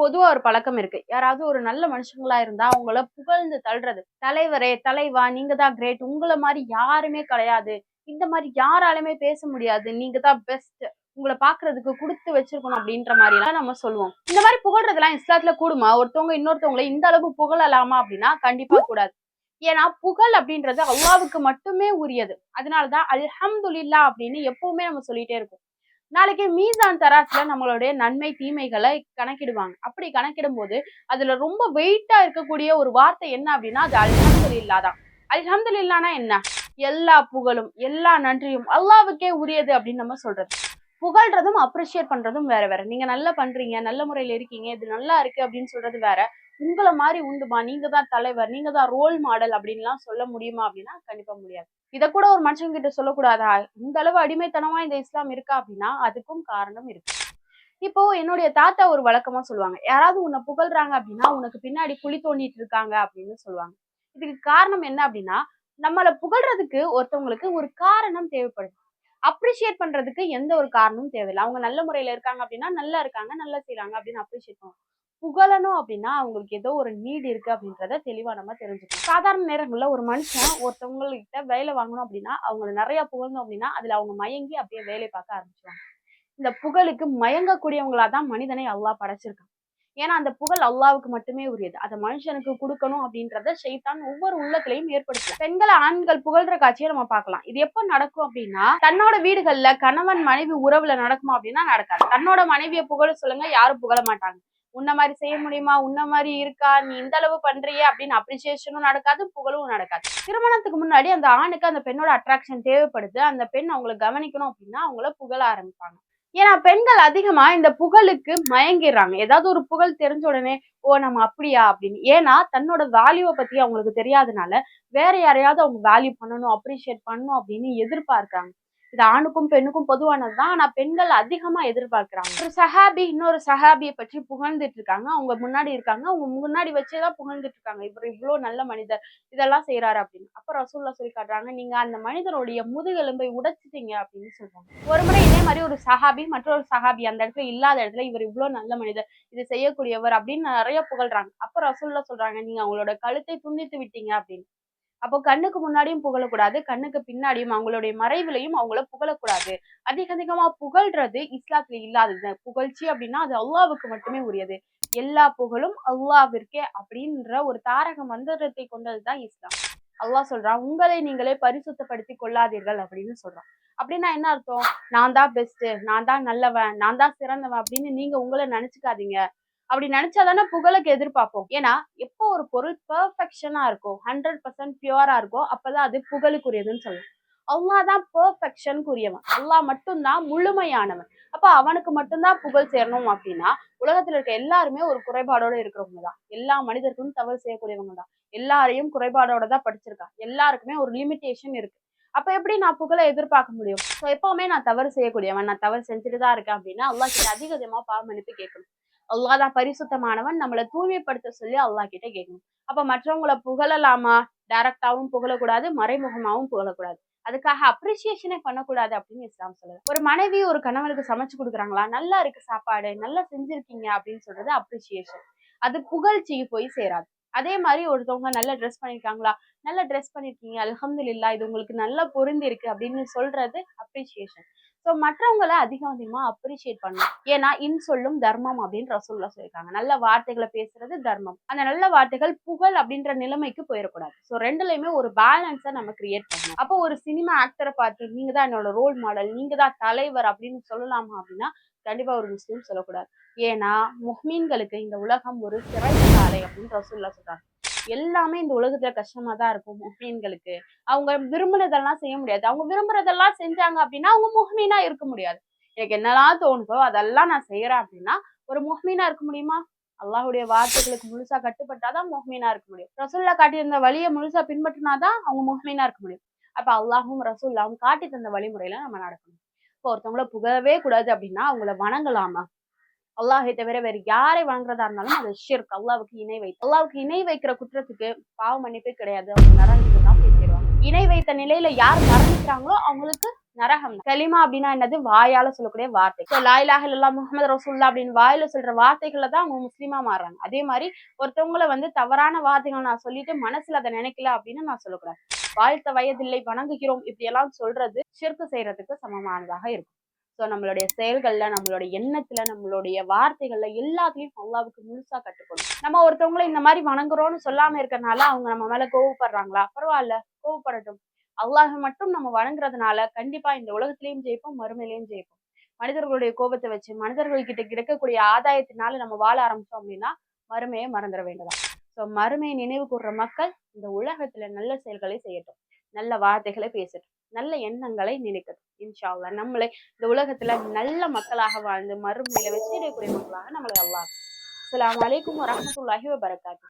பொதுவா ஒரு பழக்கம் இருக்கு. யாராவது ஒரு நல்ல மனுஷங்களா இருந்தா அவங்கள புகழ்ந்து தள்ளுறது. தலைவரே தலைவா நீங்க தான் கிரேட் உங்களை மாதிரி யாருமே கிடையாது. இந்த மாதிரி யாராலுமே பேச முடியாது. நீங்க தான் பெஸ்ட் உங்களை பாக்குறதுக்கு கொடுத்து வச்சிருக்கணும் அப்படின்ற மாதிரி எல்லாம் நம்ம சொல்லுவோம். இந்த மாதிரி புகழ்றதெல்லாம் இஸ்லாத்துல கூடுமா? ஒருத்தவங்க இன்னொருத்தவங்களை இந்த அளவு புகழலாமா அப்படின்னா கண்டிப்பா கூடாது. ஏன்னா புகழ் அப்படின்றது அல்லாவுக்கு மட்டுமே உரியது. அதனாலதான் அல்ஹம்துலில்லா அப்படின்னு எப்பவுமே நம்ம சொல்லிட்டே இருக்கோம். நாளைக்கு மீசான் தராசுல நம்மளுடைய நன்மை தீமைகளை கணக்கிடுவாங்க. அப்படி கணக்கிடும் போது அதுல ரொம்ப வெயிட்டா இருக்கக்கூடிய ஒரு வார்த்தை என்ன அப்படின்னா அது அல்ஹம்துலில்லா தான். அல்ஹம்துலில்லானா என்ன? எல்லா புகழும் எல்லா நன்றியும் அல்லாவுக்கே உரியது அப்படின்னு நம்ம சொல்றது. புகழ்றதும் அப்ரிஷியேட் பண்றதும் வேற வேற. நீங்க நல்லா பண்றீங்க நல்ல முறையில இருக்கீங்க இது நல்லா இருக்கு அப்படின்னு சொல்றது வேற. உங்களை மாதிரி உண்டுமா? நீங்க தான் தலைவர் நீங்க தான் ரோல் மாடல் அப்படின்லாம் சொல்ல முடியுமா அப்படின்னா கண்டிப்பா முடியாது. இத கூட ஒரு மனுஷங்க கிட்ட சொல்லக்கூடாதா? இந்த அளவு அடிமைத்தனமா இந்த இஸ்லாம் இருக்கா அப்படின்னா அதுக்கும் காரணம் இருக்கு. இப்போ என்னுடைய தாத்தா ஒரு வழக்கமா சொல்லுவாங்க. யாராவது உன்னை புகழ்றாங்க அப்படின்னா உனக்கு பின்னாடி குழி தோண்டிட்டு இருக்காங்க அப்படின்னு சொல்லுவாங்க. இதுக்கு காரணம் என்ன அப்படின்னா நம்மளை புகழ்றதுக்கு ஒருத்தவங்களுக்கு ஒரு காரணம் தேவைப்படுது. அப்ரிஷியேட் பண்றதுக்கு எந்த ஒரு காரணமும் தேவையில்லை. அவங்க நல்ல முறையில இருக்காங்க அப்படின்னா நல்லா இருக்காங்க நல்லா செய்யறாங்க அப்படின்னு அப்ரிஷியேட் பண்ணுவோம் புகழணும் அப்படின்னா அவங்களுக்கு ஏதோ ஒரு நீடு இருக்கு அப்படின்றத தெளிவா நம்ம தெரிஞ்சுக்கணும். சாதாரண நேரங்கள்ல ஒரு மனுஷன் ஒருத்தவங்கள்கிட்ட வேலை வாங்கணும் அப்படின்னா அவங்களை நிறைய புகழணும் அப்படின்னா அதுல அவங்க மயங்கி அப்படியே வேலை பார்க்க ஆரம்பிச்சுவாங்க இந்த புகழுக்கு மயங்கக்கூடியவங்களா தான் மனிதனை அல்லாஹ் படைச்சிருக்கான். ஏன்னா அந்த புகழ் அல்லாவுக்கு மட்டுமே உரியது. அதை மனுஷனுக்கு கொடுக்கணும் அப்படின்றத ஷெய்தான் ஒவ்வொரு உள்ளத்திலையும் ஏற்படுத்தும் பெண்களை ஆண்கள் புகழ்ற காட்சியை நம்ம பார்க்கலாம். இது எப்ப நடக்கும் அப்படின்னா தன்னோட வீடுகள்ல கணவன் மனைவி உறவுல நடக்குமா அப்படின்னா நடக்காது. தன்னோட மனைவியை புகழ சொல்லுங்க யாரும் புகழ மாட்டாங்க. உன்ன மாதிரி செய்ய முடியுமா? உன்ன மாதிரி இருக்கா? நீ இந்த அளவு பண்றியே அப்படின்னு அப்ரிசியேஷனும் நடக்காது புகழும் நடக்காது. திருமணத்துக்கு முன்னாடி அந்த ஆணுக்கு அந்த பெண்ணோட அட்ராக்ஷன் தேவைப்படுது. அந்த பெண் அவங்கள கவனிக்கணும் அப்படின்னா அவங்கள புகழ ஆரம்பிப்பாங்க. ஏன்னா பெண்கள் அதிகமா இந்த புகழுக்கு மயங்கிடுறாங்க. ஏதாவது ஒரு புகழ் தெரிஞ்ச உடனே ஓ நம்ம அப்படியா? அப்படின்னு. ஏன்னா தன்னோட வேல்யூவை பத்தி அவங்களுக்கு தெரியாதனால வேற யாரையாவது அவங்க வேல்யூ பண்ணணும் அப்ரிஷியேட் பண்ணணும் அப்படின்னு எதிர்பார்க்கிறாங்க. இது ஆணுக்கும் பெண்ணுக்கும் பொதுவானதுதான். ஆனா பெண்கள் அதிகமா எதிர்பார்க்கறாங்க. ஒரு சஹாபி இன்னொரு சஹாபியை பற்றி புகழ்ந்துட்டு இருக்காங்க அவங்க முன்னாடி இருக்காங்க. அவங்க முன்னாடி வச்சேதான் புகழ்ந்துட்டு இருக்காங்க இவர் இவ்வளவு நல்ல மனிதர் இதெல்லாம் செய்யறாரு அப்படின்னு. அப்ப ரசூல்லா சொல்லி காட்டுறாங்க நீங்க அந்த மனிதனுடைய முதுகெலும்பை உடைச்சிட்டீங்க அப்படின்னு சொல்றாங்க. ஒரு முறை இதே மாதிரி ஒரு சஹாபி மற்றொரு சஹாபி அந்த இடத்துல இல்லாத இடத்துல இவர் இவ்வளவு நல்ல மனிதர் இது செய்யக்கூடியவர் அப்படின்னு நிறைய புகழ்றாங்க. அப்ப ரசூல்லா சொல்றாங்க நீங்க அவங்களோட கழுத்தை துண்டித்து விட்டீங்க அப்படின்னு. அப்போ கண்ணுக்கு முன்னாடியும் புகழக்கூடாது கண்ணுக்கு பின்னாடியும் அவங்களுடைய மறைவிலையும் அவங்கள புகழக்கூடாது. அதிக அதிகமா புகழ்றது இஸ்லாத்துல இல்லாதது. புகழ்ச்சி அப்படின்னா அது அல்லாவுக்கு மட்டுமே உரியது. எல்லா புகழும் அல்லாவிற்கே அப்படின்ற ஒரு தாரக மந்திரத்தை கொண்டதுதான் இஸ்லாம். அல்லாஹ் சொல்றான் உங்களை நீங்களே பரிசுத்தப்படுத்தி கொள்ளாதீர்கள் அப்படின்னு சொல்றான். அப்படின்னா என்ன அர்த்தம்? நான் தான் பெஸ்ட் நான் தான் நல்லவன் நான் தான் சிறந்தவன் அப்படின்னு நீங்க உங்களை நினைச்சுக்காதீங்க. அப்படி நினைச்சாதானே புகழுக்கு எதிர்பார்ப்போம். ஏன்னா எப்போ ஒரு பொருள் பெர்ஃபெக்ஷனா இருக்கும் ஹண்ட்ரட் பர்சன்ட் பியூரா இருக்கும் அப்பதான் அது புகழுக்குரியதுன்னு சொல்லலாம் அல்லா தான் பெர்ஃபெக்ஷனுக்குரியவன் அல்லாஹ் மட்டும்தான் முழுமையானவன். அப்ப அவனுக்கு மட்டும்தான் புகழ் சேரணும் அப்படின்னா உலகத்துல இருக்க எல்லாருமே ஒரு குறைபாடோட இருக்கிறவங்க தான். எல்லா மனிதர்களும் தவறு செய்யக்கூடியவங்க தான். எல்லாரையும் குறைபாடோட தான் படிச்சிருக்கான் எல்லாருக்குமே ஒரு லிமிட்டேஷன் இருக்கு. அப்ப எப்படி நான் புகழை எதிர்பார்க்க முடியும்? ஸோ எப்பவுமே நான் தவறு செய்யக்கூடியவன். நான் தவறு செஞ்சுட்டு தான் இருக்கேன் அப்படின்னா அல்லா கிட்ட அதிக அதிகமா பாவ கேட்கணும். அல்லாஹ் தான் பரிசுத்தமானவன். நம்மளை தூய்மைப்படுத்த சொல்லி அல்லாஹ் கிட்ட கேட்கணும். அப்ப மற்றவங்கள புகழலாமா? டைரக்டாவும் புகழக்கூடாது மறைமுகமாவும் புகழக்கூடாது. அதுக்காக அப்ரிசியேஷனே பண்ணக்கூடாது அப்படின்னு இஸ்லாம் சொல்லுது. ஒரு மனைவி ஒரு கணவனுக்கு சமைச்சு கொடுக்குறாங்களா? நல்லா இருக்கு சாப்பாடு நல்லா செஞ்சிருக்கீங்க அப்படின்னு சொல்றது அப்ரிசியேஷன் அது புகழ்ச்சிக்கு போய் சேராது. அதே மாதிரி ஒருத்தவங்க நல்ல ட்ரெஸ் பண்ணிருக்காங்களா? நல்ல ட்ரெஸ் பண்ணிருக்கீங்க இல்லா இது உங்களுக்கு நல்லா பொருந்தி இருக்கு அப்படின்னு சொல்றது அப்ரிசியேஷன் ஸோ மற்றவங்கள அதிகம் அதிகமாக அப்ரிஷியேட் பண்ணணும். ஏன்னா இன்சொல்லும் தர்மம் அப்படின்னு ரசூல்லா சொல்லியிருக்காங்க. நல்ல வார்த்தைகளை பேசுறது தர்மம். அந்த நல்ல வார்த்தைகள் புகழ் அப்படின்ற நிலைமைக்கு போயிடக்கூடாது. ஸோ ரெண்டுலையுமே ஒரு பேலன்ஸை நம்ம கிரியேட் பண்ணணும். அப்போ ஒரு சினிமா ஆக்டரை பார்த்து நீங்க தான் என்னோட ரோல் மாடல் நீங்க தான் தலைவர் அப்படின்னு சொல்லலாமா அப்படின்னா கண்டிப்பா ஒரு முஸ்லீம் சொல்லக்கூடாது. ஏன்னா முஹ்மீன்களுக்கு இந்த உலகம் ஒரு சிறைச்சாலை அப்படின்னு ரசூல்லா சொல்றாங்க. எல்லாமே இந்த உலகத்துல கஷ்டமா தான் இருக்கும் முஹ்மீன்களுக்கு. அவங்க விரும்புனதெல்லாம் செய்ய முடியாது. அவங்க விரும்புறதெல்லாம் செஞ்சாங்க அப்படின்னா அவங்க முஹ்மீனா இருக்க முடியாது. எனக்கு என்னெல்லாம் தோணுதோ அதெல்லாம் நான் செய்யறேன் அப்படின்னா ஒரு முஹ்மீனா இருக்க முடியுமா? அல்லாஹுடைய வார்த்தைகளுக்கு முழுசா கட்டுப்பட்டாதான் முஹ்மீனா இருக்க முடியும். ரசூல்லா காட்டியிருந்த வழியை முழுசா பின்பற்றினாதான் அவங்க முஹ்மீனா இருக்க முடியும். அப்ப அல்லாஹும் ரசூல்லாவும் காட்டி தந்த வழிமுறையில நம்ம நடக்கணும். இப்போ ஒருத்தவங்கள புகழவே கூடாது அப்படின்னா அவங்கள வணங்கலாமா? அல்லாஹை தவிர வேற யாரை வணங்குறதா இருந்தாலும் அது ஷிர்க் அல்லாவுக்கு இணை வைத்து அல்லாவுக்கு இணை வைக்கிற குற்றத்துக்கு பாவ மன்னிப்பே கிடையாது. அவங்க நரகத்துக்கு தான் பேசிடுவாங்க இணை வைத்த நிலையில யார் மரணிக்கிறாங்களோ அவங்களுக்கு நரகம் கலிமா அப்படின்னா என்னது? வாயால சொல்லக்கூடிய வார்த்தை. ஸோ லாயிலாக இல்லா முகமது ரசூல்லா அப்படின்னு வாயில சொல்ற வார்த்தைகளை தான் அவங்க முஸ்லீமா மாறுறாங்க. அதே மாதிரி ஒருத்தவங்கள வந்து தவறான வார்த்தைகள் நான் சொல்லிட்டு மனசுல அதை நினைக்கல அப்படின்னு நான் சொல்லக்கூடாது. வாழ்த்த வயதில்லை வணங்குகிறோம் இப்படி எல்லாம் சொல்றது ஷிர்கு செய்யறதுக்கு சமமானதாக இருக்கும். ஸோ நம்மளுடைய செயல்கள்ல நம்மளுடைய எண்ணத்துல நம்மளுடைய வார்த்தைகள்ல எல்லாத்துலயும் அல்லாவுக்கு முழுசா கற்றுக்கணும் நம்ம ஒருத்தவங்களை இந்த மாதிரி வணங்குறோம்னு சொல்லாம இருக்கறனால அவங்க நம்ம மேல கோவப்படுறாங்களா? பரவாயில்ல கோவப்படட்டும். அல்லாஹ் மட்டும் நம்ம வணங்குறதுனால கண்டிப்பா இந்த உலகத்திலயும் ஜெயிப்போம் மறுமையிலையும் ஜெயிப்போம். மனிதர்களுடைய கோபத்தை வச்சு மனிதர்கள் கிட்ட கிடைக்கக்கூடிய ஆதாயத்தினால நம்ம வாழ ஆரம்பிச்சோம் அப்படின்னா மறுமையை மறந்துட வேண்டியதான் ஸோ மறுமையை நினைவு கூடுற மக்கள் இந்த உலகத்துல நல்ல செயல்களை செய்யட்டும். நல்ல வார்த்தைகளை பேசட்டும். நல்ல எண்ணங்களை நினைக்கட்டும். இன்ஷா நம்மளை இந்த உலகத்துல நல்ல மக்களாக வாழ்ந்து மறுமையில வெற்றியடையக்கூடிய மக்களாக நம்மளை அல்லாஹ் அஸ்ஸலாமு அலைக்கும் வரஹ்மத்துல்லாஹி வபரகாத்துஹு.